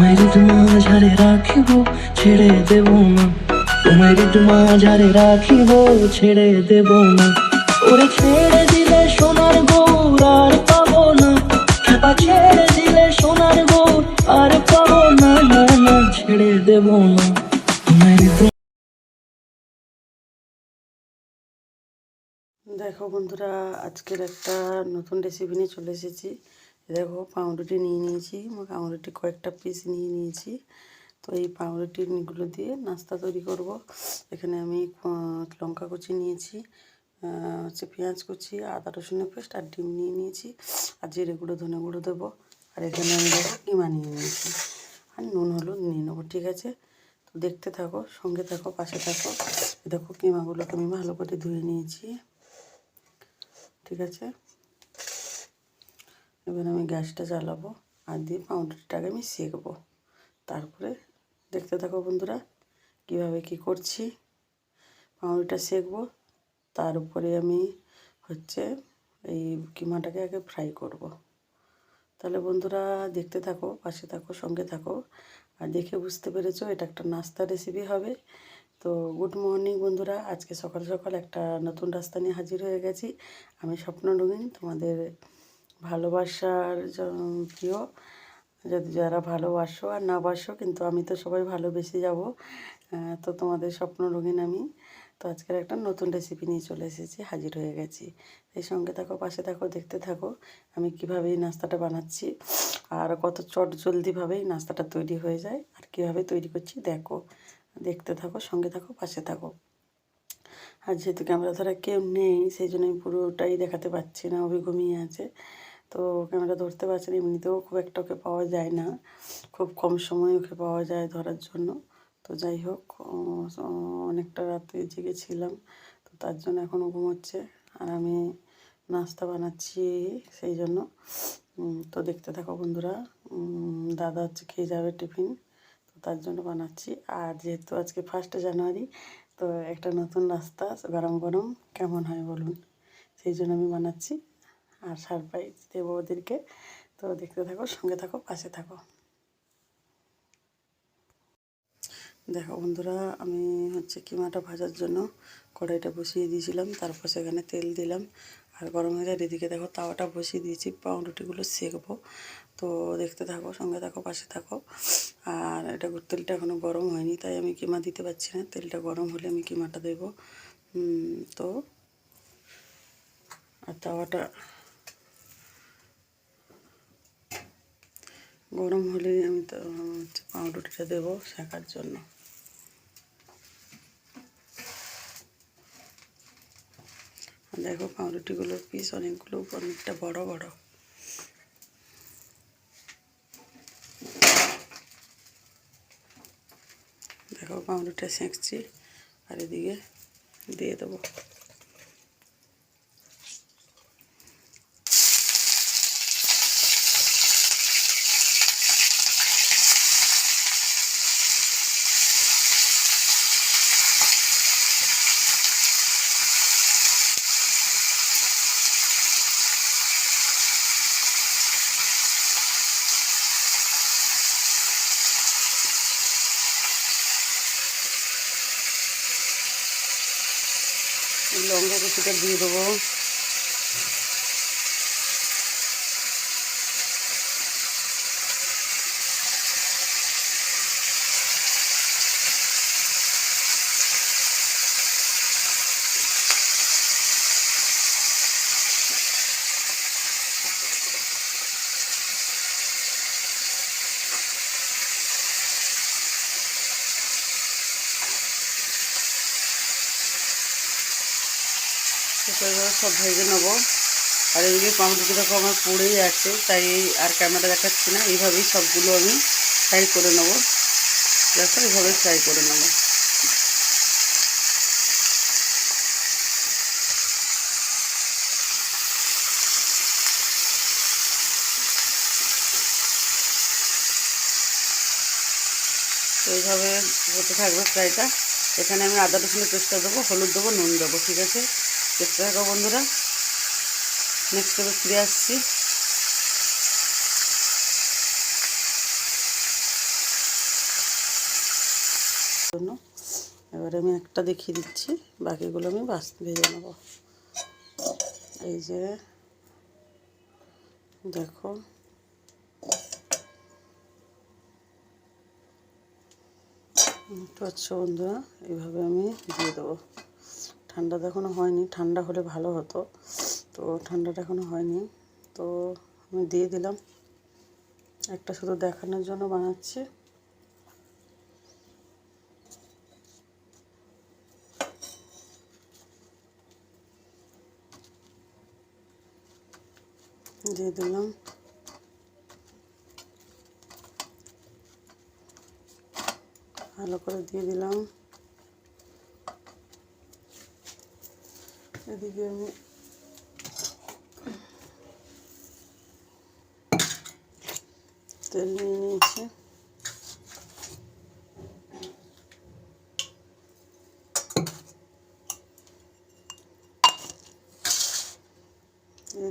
তোমায় মাঝারে রাখিব, ছেড়ে দেব না। রাখিব, ছেড়ে দেব না। ওরে ছেড়ে দিলে সোনার গৌর আর পাবো না। খেপা ছেড়ে দিলে সোনার গৌর আর পাবো না না না, ছেড়ে দেব না। দেখো বন্ধুরা, আজকের একটা নতুন রেসিপি নিয়ে চলে এসেছি। দেখো পাউরুটি নিয়ে নিয়েছি পাউরুটি কয়েকটা পিস নিয়ে নিয়েছি। তো এই পাউরুটিগুলো দিয়ে নাস্তা তৈরি করব। এখানে আমি লঙ্কা কুচি নিয়েছি হচ্ছে পেঁয়াজ কুচি, আদা রসুনের পেস্ট আর ডিম নিয়ে নিয়েছি, আর জিরে গুঁড়ো, ধনে গুঁড়ো দেবো। আর এখানে আমি দেখো কিমা নিয়ে নিয়েছি। আর নুন, হলুদ নিয়ে নেব, ঠিক আছে? তো দেখতে থাকো, সঙ্গে থাকো, পাশে থাকো। দেখো কিমাগুলোকে আমি ভালো করে ধুয়ে নিয়েছি। ঠিক আছে? এবার আমি গ্যাসটা জ্বালাবো আর দিয়ে পাউরুটিটাকে আমি সেঁকবো তারপরে দেখতে থাকো বন্ধুরা, কীভাবে কি করছি। পাউরুটিটা সেঁকবো, তার উপরে আমি হচ্ছে এই কিমাটাকে আগে ফ্রাই করব। তাহলে বন্ধুরা দেখতে থাকো, পাশে থাকো, সঙ্গে থাকো, আর দেখে বুঝতে পেরেছ এটা একটা নাস্তা রেসিপি হবে। তো গুড মর্নিং বন্ধুরা, আজকে সকাল সকাল একটা নতুন রাস্তা নিয়ে হাজির হয়ে গেছি। আমি স্বপ্ন রঙিন তোমাদের ভালোবাসার প্রিয় যদি যারা ভালোবাসো আর না বাসো, কিন্তু আমি তো সবাই ভালোবেসে যাব তো তোমাদের স্বপ্ন রঙিন আমি। তো আজকের একটা নতুন রেসিপি নিয়ে চলে এসেছি, হাজির হয়ে গেছি। এই সঙ্গে থাকো, পাশে থাকো, দেখতে থাকো, আমি কীভাবে এই নাস্তাটা বানাচ্ছি আর কত চট জলদিভাবে এই নাস্তাটা তৈরি হয়ে যায় আর কীভাবে তৈরি করছি, দেখো। দেখতে থাকো, সঙ্গে থাকো, পাশে থাকো। আর যেহেতু ক্যামেরা ধরা কেউ নেই, সেই জন্য আমি পুরোটাই দেখাতে পারছি না, অভি ঘুমিয়ে আছে। তো ক্যামেরা ধরতে পারছি না, এমনিতেও খুব একটা ওকে পাওয়া যায় না। খুব কম সময় ওকে পাওয়া যায় ধরার জন্য। তো যাই হোক অনেকটা রাতে জেগেছিলাম তো তার জন্য এখনও ঘুমোচ্ছে। আর আমি নাস্তা বানাচ্ছি সেই জন্য। তো দেখতে থাকো বন্ধুরা দাদা হচ্ছে খেয়ে যাবে টিফিন, তো তার জন্য বানাচ্ছি। আর যেহেতু আজকে ফার্স্ট জানুয়ারি, তো একটা নতুন রাস্তা, গরম গরম, কেমন হয় বলুন? সেই জন্য আমি বানাচ্ছি। আর সারপ্রাইজ দেবো ওদেরকে। তো দেখতে থাকো, সঙ্গে থাকো, পাশে থাকো। দেখো বন্ধুরা, আমি হচ্ছে কিমাটা ভাজার জন্য কড়াইটা বসিয়ে দিয়েছিলাম, তারপর সেখানে তেল দিলাম। আর গরম হয়ে যায় এদিকে দেখো, তাওয়াটা বসিয়ে দিয়েছি, পাউরুটিগুলো সেঁকবো। তো দেখতে থাকো, সঙ্গে থাকো, পাশে থাকো। আর এটা তেলটা এখনও গরম হয়নি, তাই আমি কিমা দিতে পারছি না। তেলটা গরম হলে আমি কিমাটা দেবো। তো, আর তাওয়াটা গরম হলে আমি তো হচ্ছে পাউরুটিটা দেবো শেখার জন্য। দেখো পাউরুটিগুলোর পিস অনেকগুলো, অনেকটা বড় বড়। দেখো পাউরুটিটা সেঁকছি, আর এদিকে দিয়ে দেবো। লঙ্কা কিছুটা দিয়ে দেবো এবার সব ভেজে নেব। আর এদিকে পাউরুটি দেখো আমার পুড়েই আছে, তাই আর ক্যামেরা দেখাচ্ছি না। এইভাবেই সবগুলো আমি ফ্রাই করে নেব। দেখো, এইভাবে ফ্রাই করে নেব। তো এইভাবে হতে থাকবে ফ্রাইটা এখানে আমি আদা রসুনের পেস্টটা দেবো, হলুদ দেবো, নুন দেবো, ঠিক আছে? দেখতে থাকো বন্ধুরা। নেক্সট করে ফিরে আসছি। এবারে আমি একটা দেখিয়ে দিচ্ছি, বাকিগুলো আমি বাস ভেজে নেব। এই যে দেখো। পাচ্ছ বন্ধুরা এইভাবে আমি দিয়ে দেবো। ঠান্ডাটা এখনও হয়নি, ঠান্ডা হলে ভালো হতো। তো ঠান্ডাটা এখনও হয়নি। তো আমি দিয়ে দিলাম। একটা শুধু দেখানোর জন্য বানাচ্ছি। দিয়ে দিলাম। ভালো করে দিয়ে দিলাম। এদিকে আমি তেল নিয়ে নিয়েছি।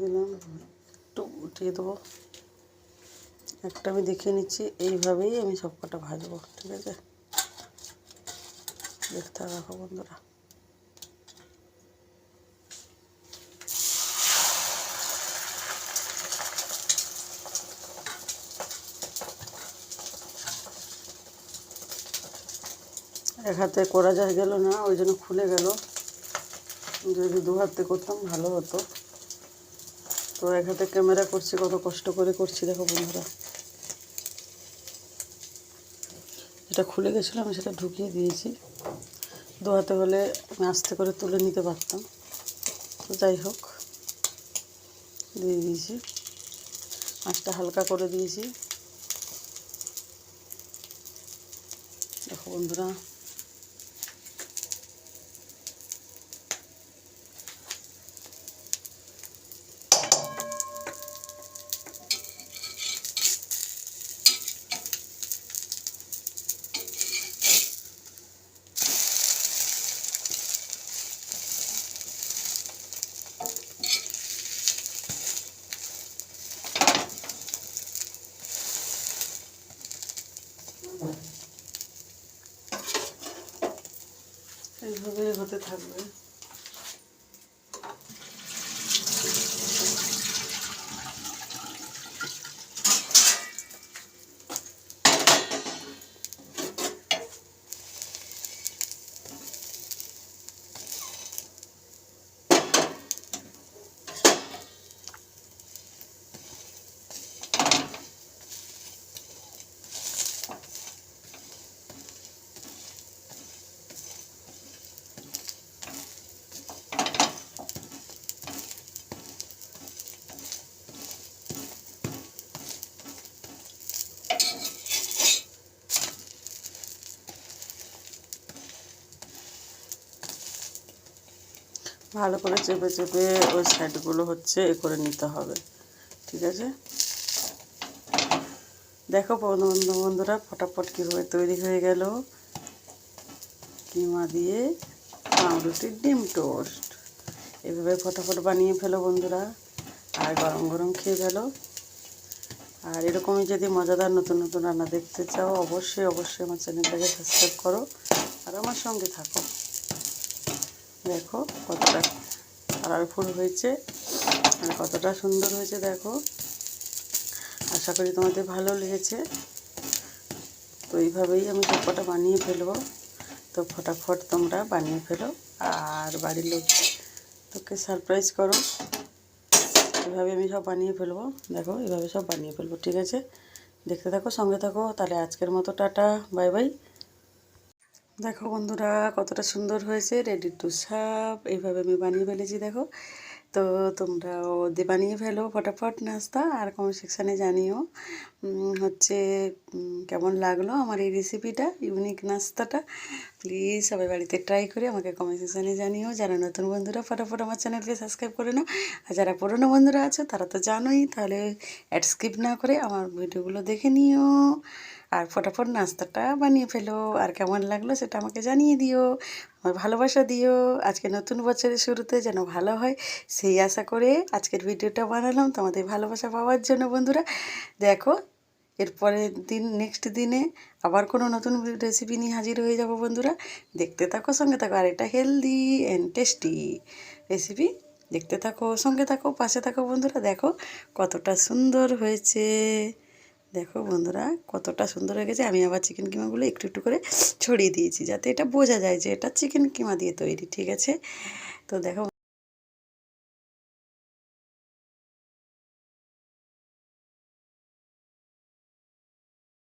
দিলাম, একটু উঠিয়ে দেবো। একটা আমি দেখিয়ে নিচ্ছি, এইভাবেই আমি সব কটা ভাজবো, ঠিক আছে? দেখতে রাখো বন্ধুরা। এক হাতে করা যায় গেল না, ওই জন্য খুলে গেল। যদি দু হাতে করতাম ভালো হতো। তো এক হাতে ক্যামেরা করছি, কত কষ্ট করে করছি, দেখো বন্ধুরা। যেটা খুলে গেছিল, আমি সেটা ঢুকিয়ে দিয়েছি। দু হাতে হলে আমি আস্তে করে তুলে নিতে পারতাম। তো যাই হোক, দিয়ে দিয়েছি। মাছটা হালকা করে দিয়েছি। দেখো বন্ধুরা এইভাবে হতে থাকবে ভালো করে চেপে চেপে ওই সাইডগুলো হচ্ছে এ করে নিতে হবে। ঠিক আছে? দেখো বন্ধু বন্ধু বন্ধুরা, ফটাফট কীভাবে তৈরি হয়ে গেল। কিমা দিয়ে পাউরুটির ডিম টোস্ট। এভাবে ফটাফট বানিয়ে ফেলো বন্ধুরা। আর গরম গরম খেয়ে ফেলো। আর এরকমই যদি মজাদার নতুন নতুন রান্না দেখতে চাও, অবশ্যই অবশ্যই আমার চ্যানেলটাকে সাবস্ক্রাইব করো। আর আমার সঙ্গে থাকো। দেখো কতটা কালারফুল হয়েছে আর কতটা সুন্দর হয়েছে দেখো। আশা করি তোমাদের ভালো লেগেছে। তো এইভাবেই আমি সবকটা বানিয়ে ফেলব। তো ফটাফট তোমরা বানিয়ে ফেলো। আর বাড়ির লোক তোকে সারপ্রাইজ করো। এভাবে আমি সব বানিয়ে ফেলব। দেখো এভাবে সব বানিয়ে ফেলব, ঠিক আছে? দেখতে থাকো, সঙ্গে থাকো। তাহলে আজকের মতো টাটা, বাই বাই। দেখো বন্ধুরা, কতটা সুন্দর হয়েছে রেডি টু সাপ এইভাবে আমি বানিয়ে ফেলেছি, দেখো। তো তোমরাও দিয়ে বানিয়ে ফেলো ফটাফট নাস্তা, আর কমেন্ট সেকশানে জানিও হচ্ছে কেমন লাগল আমার এই রেসিপিটা ইউনিক নাস্তাটা। প্লিজ সবাই বাড়িতে ট্রাই করে আমাকে কমেন্ট সেকশানে জানিও। যারা নতুন বন্ধুরা, ফটাফট আমার চ্যানেলকে সাবস্ক্রাইব করে নাও। আর যারা পুরনো বন্ধুরা আছে, তারা তো জানোই, তাহলে অ্যাড স্কিপ না করে আমার ভিডিওগুলো দেখে নিও। আর ফটাফট নাস্তাটা বানিয়ে ফেলো। আর কেমন লাগল সেটা আমাকে জানিয়ে দিও। আমার ভালোবাসা দিও। আজকে নতুন বছরের শুরুতে যেন ভালো হয়, সেই আশা করে আজকের ভিডিওটা বানালাম তোমাদের ভালোবাসা পাওয়ার জন্য বন্ধুরা। দেখো, এরপরের দিন নেক্সট দিনে আবার কোনো নতুন রেসিপি নিয়ে হাজির হয়ে যাব বন্ধুরা। দেখতে থাকো, সঙ্গে থাকো, আর এটা হেলদি অ্যান্ড টেস্টি রেসিপি দেখতে থাকো, সঙ্গে থাকো, পাশে থাকো বন্ধুরা। দেখো কতটা সুন্দর হয়েছে। দেখো বন্ধুরা, কতটা সুন্দর হয়ে গেছে। আমি আবার চিকেন কিমাগুলো একটু একটু করে ছড়িয়ে দিয়েছি যাতে এটা বোঝা যায় যে এটা চিকেন কিমা দিয়ে তৈরি, ঠিক আছে? তো দেখো